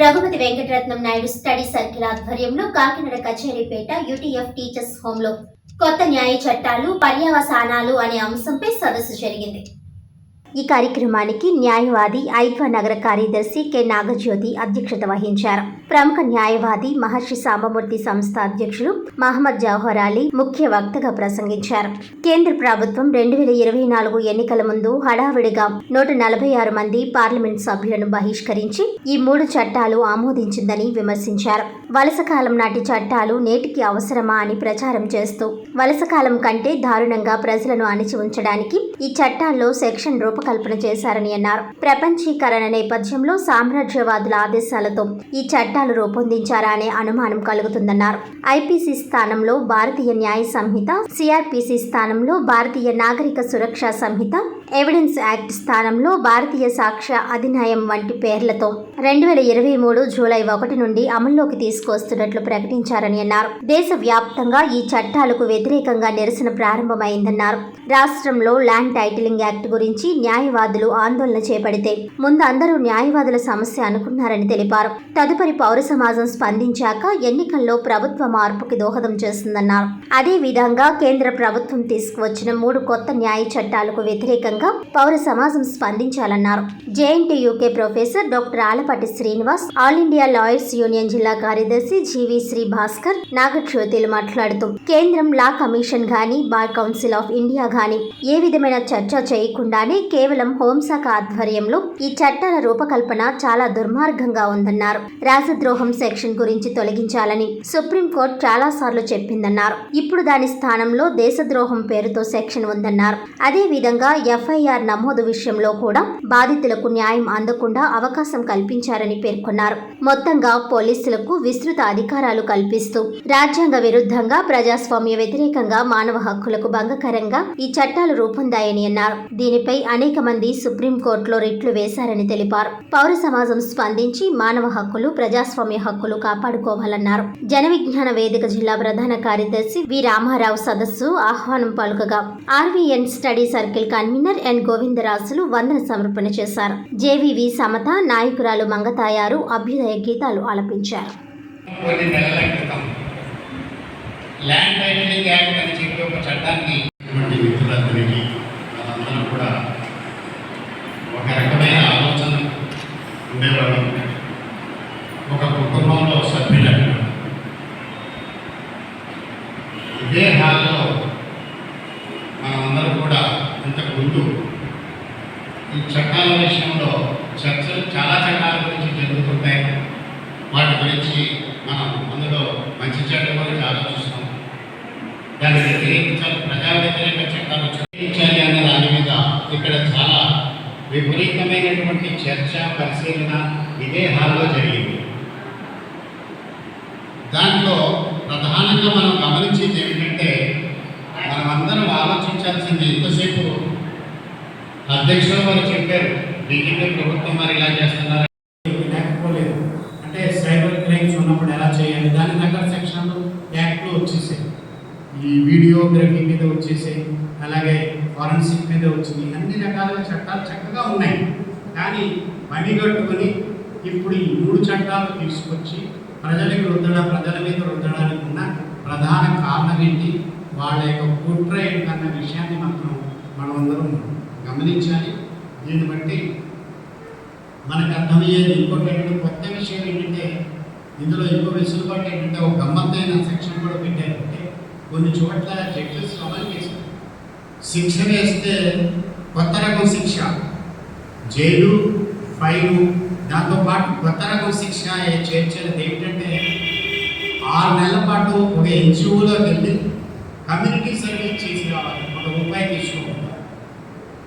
Raghupathi Venkataratnam Naidu study circle ఆధ్వర్యంలో Kakinada Kacheripeta UTF teachers హోమ్లో కొత్త న్యాయ చట్టాలు పర్యవసానాలు అనే అంశంపై సదస్సు జరిగింది. ఈ కార్యక్రమానికి న్యాయవాది ఐద్వా నగర కార్యదర్శి కె. నాగజ్యోతి అధ్యక్షత వహించారు. ప్రముఖ న్యాయవాది మహర్షి సాంబమూర్తి సంస్థ అధ్యక్షుడు మహమ్మద్ జవహర్ అలీ ముఖ్య వక్తగా ప్రసంగించారు. కేంద్ర ప్రభుత్వం రెండు వేల ఇరవై నాలుగు ఎన్నికల ముందు హడావిడిగా నూట నలభై ఆరు మంది పార్లమెంట్ సభ్యులను బహిష్కరించి ఈ మూడు చట్టాలు ఆమోదించిందని విమర్శించారు. వలస కాలం నాటి చట్టాలు నేటికి అవసరమా అని ప్రచారం చేస్తూ వలస కాలం కంటే దారుణంగా ప్రజలను అణిచి ఉంచడానికి ఈ చట్టాల్లో సెక్షన్ రూపకల్పన చేశారని అన్నారు. ప్రపంచీకరణ నేపథ్యంలో సామ్రాజ్యవాదుల ఆదేశాలతో ఈ చట్టాలు రూపొందించారా అనే అనుమానం కలుగుతుందన్నారు. ఐపీసీ స్థానంలో భారతీయ న్యాయ సంహిత సిఆర్పిసి స్థానంలో భారతీయ నాగరిక సురక్షా సంహిత ఎవిడెన్స్ యాక్ట్ స్థానంలో భారతీయ సాక్ష్య అధినయం వంటి పేర్లతో రెండు వేల ఇరవై మూడు జూలై ఒకటి నుండి అమల్లోకి తీసుకొస్తున్నట్లు ప్రకటించారని అన్నారు. దేశవ్యాప్తంగా ఈ చట్టాలకు వ్యతిరేకంగా నిరసన ప్రారంభమైందన్నారు. రాష్ట్రంలో ల్యాండ్ టైటిలింగ్ యాక్ట్ గురించి న్యాయవాదులు ఆందోళన చేపడితే ముందు అందరూ న్యాయవాదుల సమస్య అనుకున్నారని తెలిపారు. తదుపరి పౌర సమాజం స్పందించాక ఎన్నికల్లో ప్రభుత్వ మార్పుకి దోహదం చేస్తుందన్నారు. అదే విధంగా కేంద్ర ప్రభుత్వం తీసుకువచ్చిన మూడు కొత్త న్యాయ చట్టాలకు వ్యతిరేకంగా పౌర సమాజం స్పందించాలన్నారు. JNTUK professor doctor Alapati Srinivas all India lawyers union జిల్లా కార్యదర్శి జీవి శ్రీ భాస్కర్ నాగజ్యోతిలు మాట్లాడుతూ కేంద్రం లా కమిషన్ గాని బార్ కౌన్సిల్ ఆఫ్ ఇండియా గాని ఏ విధమైన చర్చ చేయకుండానే కేవలం హోంశాఖ ఆధ్వర్యంలో ఈ చట్టాల రూపకల్పన చాలా దుర్మార్గంగా ఉందన్నారు. రాజద్రోహం సెక్షన్ గురించి తొలగించాలని సుప్రీంకోర్టు చాలా సార్లు చెప్పిందన్నారు. ఇప్పుడు దాని స్థానంలో దేశద్రోహం పేరుతో సెక్షన్ ఉందన్నారు. అదే విధంగా ఎఫ్ఐఆర్ నమోదు విషయంలో కూడా బాధితులకు న్యాయం అందకుండా అవకాశం కల్పించారని పేర్కొన్నారు. మొత్తంగా పోలీసులకు విస్తృత అధికారాలు కల్పిస్తూ రాజ్యాంగ విరుద్ధంగా ప్రజాస్వామ్య వ్యతిరేకంగా మానవ హక్కులకు భంగకరంగా ఈ చట్టాలు రూపొందాయని అన్నారు. దీనిపై అనేక మంది సుప్రీంకోర్టులో రిట్లు వేశారని తెలిపారు. పౌర సమాజం స్పందించి మానవ హక్కులు ప్రజాస్వామ్య హక్కులు కాపాడుకోవాలన్నారు. జన విజ్ఞాన వేదిక జిల్లా ప్రధాన కార్యదర్శి వి. రామారావు సదస్సు ఆహ్వానం పలుకగా. RVN study circle convener N Govindarajulu వందన సమర్పణ చేశారు. జేవీవి సమత నాయకురాలు మంగతాయారు అభ్యుదయ గీతాలు ఆలపించారు. కొన్ని నెలల క్రితం ల్యాండ్ టైటిలింగ్ యాక్ట్ అని చెప్పి ఒక చట్టాన్ని ఇటువంటి మిత్రులందరికీ మనందరం కూడా ఒక రకమైన ఆలోచన ఉండేవాడు ఒక కుటుంబంలో సభ్యులకు ఇదే హాల్లో మనమందరం ఇంతకుముందు ఈ చట్టాల విషయంలో చర్చలు చాలా చట్టాల గురించి జరుగుతుంటాయి. వాటి గురించి మనం అందులో మంచి చట్టం గురించి ఆలోచిస్తాం దాన్ని వ్యతిరేకించాలి ప్రజా వ్యతిరేక చట్టాలు వ్యతిరేకించాలి అనే దాని మీద ఇక్కడ చాలా విపరీతమైనటువంటి చర్చ పరిశీలన ఇదే హాల్లో జరిగింది. దాంట్లో ప్రధానంగా మనం గమనించేది ఏమిటంటే మనమందరం ఆలోచించాల్సింది ఎంతసేపు అధ్యక్షులు వారు చెప్పారు. బీజేపీ ప్రభుత్వం మరి ఇలా చేస్తున్నారు? లేకపోలేదు. అంటే సైబర్ క్రైమ్స్ ఉన్నప్పుడు ఎలా చేయాలి? దాని దగ్గర సెక్షన్లు యాక్ట్లు వచ్చేసాయి. ఈ వీడియోగ్రఫీ మీద వచ్చేసాయి. అలాగే ఫారెన్సిక్ మీద వచ్చింది. అన్ని రకాల చట్టాలు చక్కగా ఉన్నాయి. కానీ పని కట్టుకొని ఇప్పుడు ఈ మూడు చట్టాలు తీసుకొచ్చి ప్రజలకు రుద్దడం ప్రజల మీద రుద్దడానికి ఉన్న ప్రధాన కారణం ఏంటి? వాళ్ళ యొక్క కుట్ర ఏంటన్న విషయాన్ని మనం మనమందరం గమనించాలి. దీన్ని బట్టి మనకు అర్థమయ్యేది ఇంకోటి ఏంటంటే కొత్త విషయం ఏంటంటే ఇందులో ఇంకో వెసులుబాటు ఏంటంటే ఒక గమ్మత్తైన సెక్షన్ కూడా పెట్టారంటే కొన్ని చోట్ల జడ్జెస్ అమలు చేశారు. శిక్ష వేస్తే కొత్త రకం శిక్ష జైలు ఫైన్ దాంతోపాటు కొత్త రకం శిక్ష చేర్చేది ఏంటంటే ఆరు నెలల పాటు ఒక ఎన్జిఓలో వెళ్ళి కమ్యూనిటీ సర్వీస్ చేసి రావాలి ఒక రూపాయి తీసుకోవాలి